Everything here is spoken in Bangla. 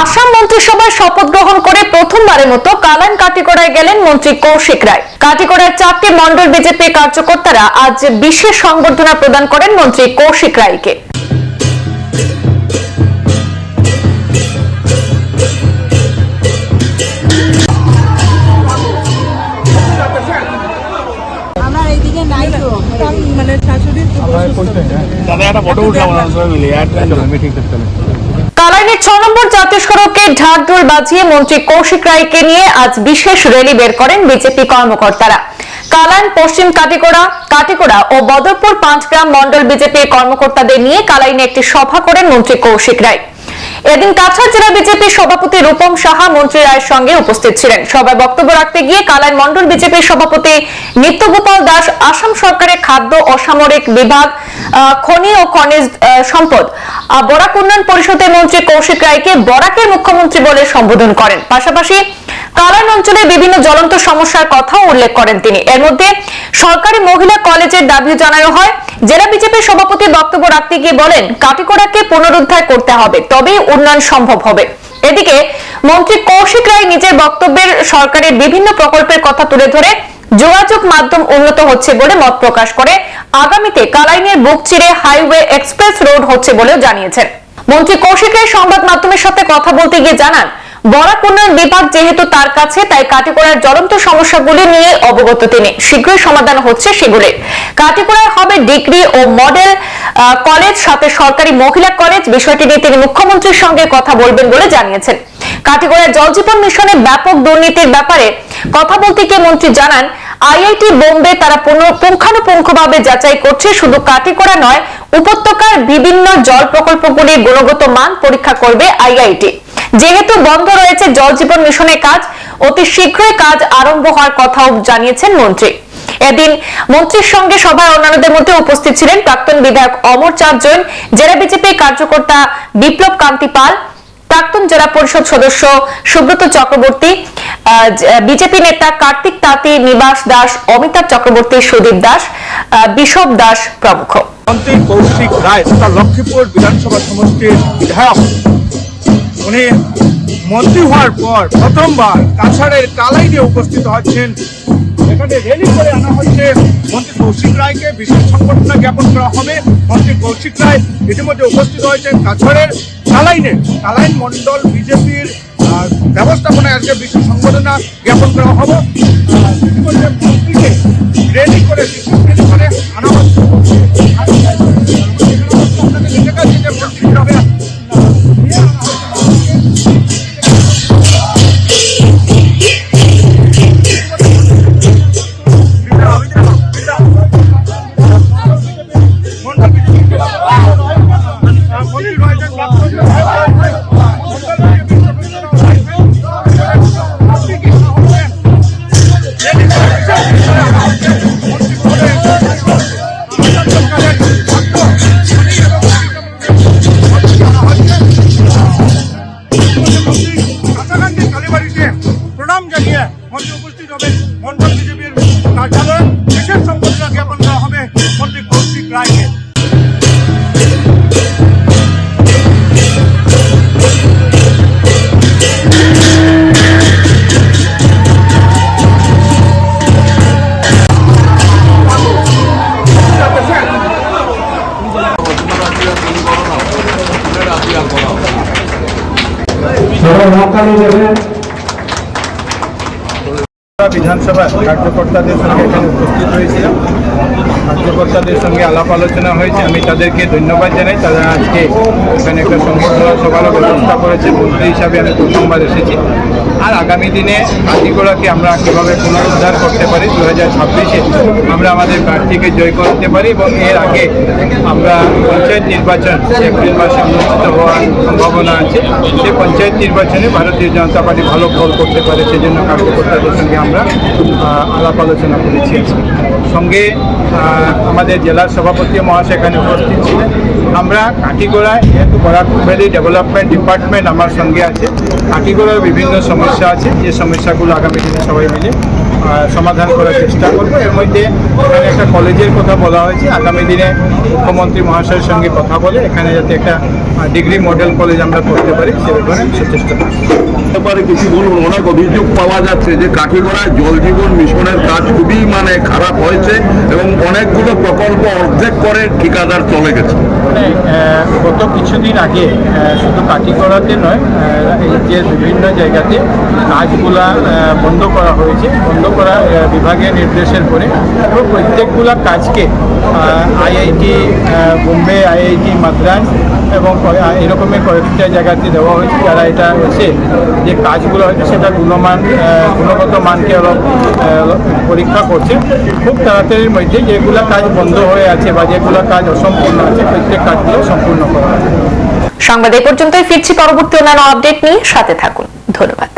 আসাম মন্ত্রিসভায় শপথ গ্রহণ করে প্রথমবারের মতো কালান কাটিকড়ায় গেলেন মন্ত্রী কৌশিক রায়। কাটিকড়ায় চারটি মন্ডল বিজেপি কার্যকর্তারা আজ বিশেষ সংবর্ধনা প্রদান করেন মন্ত্রী কৌশিক রায়কে। মানে শাশুড়ির কালাইনের ছ নম্বর জাতীয় সড়কে ঢাকঢোল বাজিয়ে মন্ত্রী কৌশিক রায়কে নিয়ে আজ বিশেষ র্যালি বের করেন বিজেপি কর্মকর্তারা। কালাইন, পশ্চিম কাটিকোড়া কাটিকোড়া ও বদরপুর পাঁচগ্রাম মন্ডল বিজেপির কর্মকর্তাদের নিয়ে কালাইনে একটি সভা করেন মন্ত্রী কৌশিক রায়। এদিন কাছাড় জেলা বিজেপির সভাপতি রূপম সাহা মন্ত্রী রায়ের সঙ্গে উপস্থিত ছিলেন। সভায় বক্তব্য রাখতে গিয়ে কালাইন মন্ডল বিজেপির সভাপতি নিত্যগোপাল দাস, আসাম সরকারের খাদ্য অসামরিক বিভাগ খনি ও খনিজ সম্পদ বরাক উন্নয়ন পরিষদের মন্ত্রী কৌশিক রায়কে বরাকের মুখ্যমন্ত্রী বলে সম্বোধন করেন। পাশাপাশি কালান অঞ্চলে বিভিন্ন জ্বলন্ত সমস্যার কথাও উল্লেখ করেন তিনি। এর মধ্যে সরকারি মহিলা কলেজের দাবি জানানো হয়। জেলা বিজেপির সভাপতি বক্তব্য রাখতে গিয়ে বলেন, কাটিকোড়াকে পুনরুদ্ধার করতে হবে, তবেই উন্নয়ন সম্ভব হবে। এদিকে মন্ত্রী কৌশিক রায় নিজের বক্তব্যের সরকারের বিভিন্ন প্রকল্পের কথা তুলে ধরে, যোগাযোগ মাধ্যম উন্নত হচ্ছে বলে মত প্রকাশ করে। আগামীতে কালাইনের বুক চিরে হাইওয়ে এক্সপ্রেস রোড হচ্ছে বলেও জানিয়েছেন। মন্ত্রী কৌশিক রায় সংবাদ মাধ্যমের সাথে কথা বলতে গিয়ে জানান বরাক উন্নয়ন বিভাগ যেহেতু তার কাছে, তাই কাটিকোড়ার জ্বলন্ত সমস্যাগুলি নিয়ে অবগত তিনি। শীঘ্রই সমাধান হচ্ছে সেগুলির কাটিকোড়ায় হবে ডিগ্রি ও মডেল কলেজ, সাথে সরকারি মহিলা কলেজ। বিষয়টি নিয়ে তিনি মুখ্যমন্ত্রীর সঙ্গে কথা বলবেন বলে জানিয়েছেন। কাটিগড়ায় জল জীবন মিশনে ব্যাপক দুর্নীতির ব্যাপারে কথা বলতে গিয়ে মন্ত্রী জানান আইআইটি বোম্বে তারা পুঙ্খানুপুঙ্খভাবে যাচাই করছে। শুধু কাটিকড়া নয়, উপত্যকার বিভিন্ন জল প্রকল্পগুলির গুণগত মান পরীক্ষা করবে আইআইটি। যেহেতু বন্ধ রয়েছে জল জীবন মিশনের কাজ, অতি শীঘ্রই কাজ আরম্ভ হওয়ার কথাও জানিয়েছেন মন্ত্রী। এদিন মন্ত্রীর সঙ্গে সভায় অন্যান্যদের মধ্যে উপস্থিত ছিলেন প্রাক্তন বিধায়ক অমর চাঁদ জৈন, জেলা বিজেপি কার্যকর্তা বিপ্লব কান্তি পাল প্রাক্তন জেলা পরিষদ সদস্য সুব্রত চক্রবর্তী বিজেপি নেতা কার্তিক তাঁতি, নিবাস দাস, অমিতাভ চক্রবর্তী, সুদীপ দাস বিশপ দাস প্রমুখ। মন্ত্রী কৌশিক রায় তথা লক্ষ্মীপুর বিধানসভা সমষ্টির বিধায়ক। উনি মন্ত্রী হওয়ার পর প্রথমবার কাছাড়ের কালাইনে উপস্থিত হচ্ছেন এখানে র্যালি করে আনা হচ্ছে মন্ত্রী কৌশিক রায়কে বিশেষ সংবর্ধনা জ্ঞাপন করা হবে। মন্ত্রী কৌশিক রায় ইতিমধ্যে উপস্থিত হয়েছেন কাছাড়ের কালাইনে। কালাইন মন্ডল বিজেপির ব্যবস্থাপনায় আজকে বিশেষ সংবর্ধনা জ্ঞাপন করা হবে। ইতিমধ্যে মন্ত্রীকে রেডি করে বিধানসভা কার্যকর্তাদের সঙ্গে এখানে উপস্থিত হয়েছিলাম কার্যকর্তাদের সঙ্গে আলাপ আলোচনা হয়েছে। আমি তাদেরকে ধন্যবাদ জানাই। তারা আজকে এখানে একটা সভার ব্যবস্থা করেছে মন্ত্রী হিসাবে আমি প্রথমবার এসেছি। আর আগামী দিনে হাতিগোড়াকে আমরা কীভাবে পুনরুদ্ধার করতে পারি দু হাজার ছাব্বিশে আমরা আমাদের প্রার্থীকে জয় করতে পারি এবং এর আগে আমরা পঞ্চায়েত নির্বাচন এপ্রিল মাসে অনুষ্ঠিত হওয়ার সম্ভাবনা আছে সেই পঞ্চায়েত নির্বাচনে ভারতীয় জনতা পার্টি ভালো ফল করতে পারে, সেজন্য কার্যকর্তাদের সঙ্গে আমরা আলাপ আলোচনা করেছি। সঙ্গে আমাদের জেলার সভাপতি মহাশয় এখানে উপস্থিত ছিলেন। আমরা কাটিগোড়ায় যেহেতু বরাক ভ্যালি ডেভেলপমেন্ট ডিপার্টমেন্ট আমার সঙ্গে আছে কাটিগোড়ার বিভিন্ন সমস্যা আছে, যে সমস্যাগুলো আগামী দিনে সবাই মিলে সমাধান করার চেষ্টা করব। এর মধ্যে এখানে একটা কলেজের কথা বলা হয়েছে। আগামী দিনে মুখ্যমন্ত্রী মহাশয়ের সঙ্গে কথা বলে এখানে যাতে একটা ডিগ্রি মডেল কলেজ আমরা করতে পারি, সে ব্যাপারে সচেষ্ট ব্যাপারে কিছু বলুন অনেক অভিযোগ পাওয়া যাচ্ছে যে কাঠিগড়ায় জল জীবন মিশনের কাজ খুবই মানে খারাপ হয়েছে এবং অনেকগুলো প্রকল্প অর্ধেক করে ঠিকাদার চলে গেছে। গত কিছুদিন আগে শুধু কাঠিগড়াতে নয় এই যে বিভিন্ন জায়গাতে কাজগুলা বন্ধ করা হয়েছে। বন্ধ করা বিভাগের নির্দেশের পরে এবং প্রত্যেকগুলা কাজকে আইআইটি বোম্বে, আইআইটি মাদ্রাস এবং এরকমের কয়েকটা জায়গাতে দেওয়া হয়েছে। যারা এটা এসে যে কাজগুলো হয়েছে সেটা গুণমান গুণগত মানকে পরীক্ষা করছে। খুব তাড়াতাড়ির মধ্যে যেগুলো কাজ বন্ধ হয়ে আছে বা যেগুলো কাজ অসম্পূর্ণ আছে, প্রত্যেক কাজগুলো সম্পূর্ণ করা হবে সংবাদ এ পর্যন্তই। ফিরছি পরবর্তী অন্যান্য আপডেট নিয়ে। সাথে থাকুন। ধন্যবাদ।